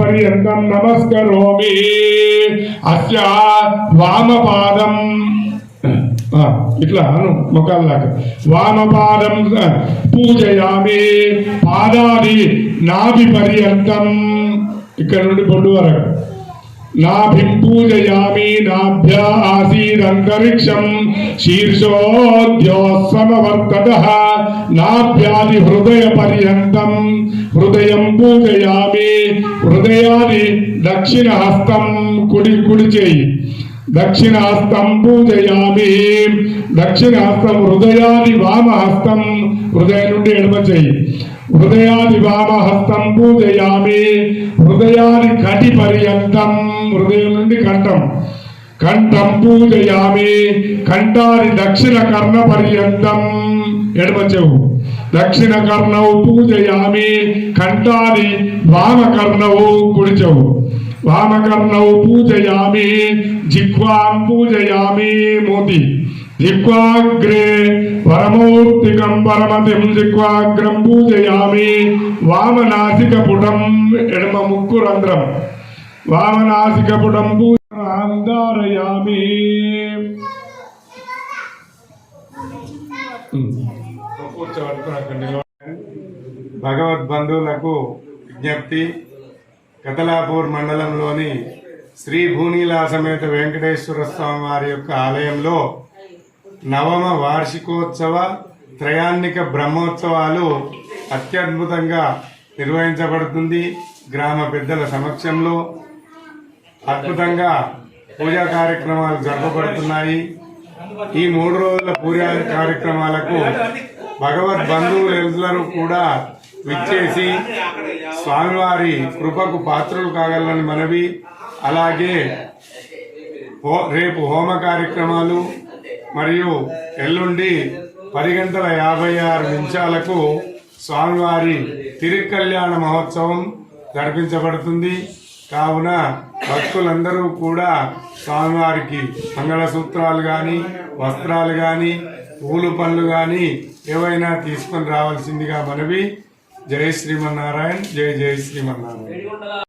పర్యంతం నమస్కరోమి. అస్య వామపాదం. ఇట్లా అను ముఖాల్లాగా. వామపాదం పూజయామి. పాదాది నాభి పర్యంతం ఇక్కడ నుండి బొడ్డు వరకు నాభిపూజయామి నాభ్య ఆసీదంతరిక్షం శీర్షోద్యోస్సమవర్తత నాభ్యాది హృదయ పర్యంతం హృదయం పూజయామి హృదయాది దక్షిణ హస్తం కుడి కుడి చేయి దక్షిణ హస్తం పూజయామి దక్షిణ హస్తం హృదయాది వామ హస్తం హృదయం నుండి ఎడమ చేయి। హృదయాది వామహస్తం పూజయామి. హృదయాది కటి పర్యంతం. హృదయం నుండి కంఠం. కంఠం పూజయామి. కంఠాది దక్షిణ కర్ణ పర్యంతం. ఎడమ చెవు దక్షిణ కర్ణవు పూజయామి. కంఠాది వామకర్ణవు కుడి చెవు వామకర్ణవు పూజయామి. జిహ్వాం పూజయామి మోతి. జిహ్వాగ్రే పరమౌర్తికం పరమతిం జిహ్వాగ్రం పూజయామి వామనాసిక పుటం ఎడమ ముక్కు రంధ్రం వామనాసిక పుటం పూజారయామి భగవద్బంధువులకు విజ్ఞప్తి కతలాపూర్ మండలంలోని శ్రీ భూనీలా సమేత వెంకటేశ్వర స్వామి వారి యొక్క ఆలయంలో నవమ వార్షికోత్సవ త్రయాన్నిక బ్రహ్మోత్సవాలు అత్యద్భుతంగా నిర్వహించబడుతుంది గ్రామ పెద్దల సమక్షంలో. అద్భుతంగా పూజా కార్యక్రమాలు జరపబడుతున్నాయి. ఈ మూడు రోజుల పూజా కార్యక్రమాలకు భగవద్ బంధువులు బంధువులందరూ కూడా విచ్చేసి స్వామివారి కృపకు పాత్రలు కాగలని మనవి. అలాగే హో- రేపు హోమ కార్యక్రమాలు మరియు ఎల్లుండి పది గంటల యాభై ఆరు నిమిషాలకు స్వామివారి తిరుకల్యాణ మహోత్సవం జరిపించబడుతుంది. కావున భక్తులందరూ కూడా స్వామివారికి మంగళసూత్రాలు కానీ వస్త్రాలు కానీ పూలు పనులు కానీ ఏవైనా తీసుకొని రావాల్సిందిగా మనవి. జై శ్రీమన్నారాయణ జై జై శ్రీమన్నారాయణ.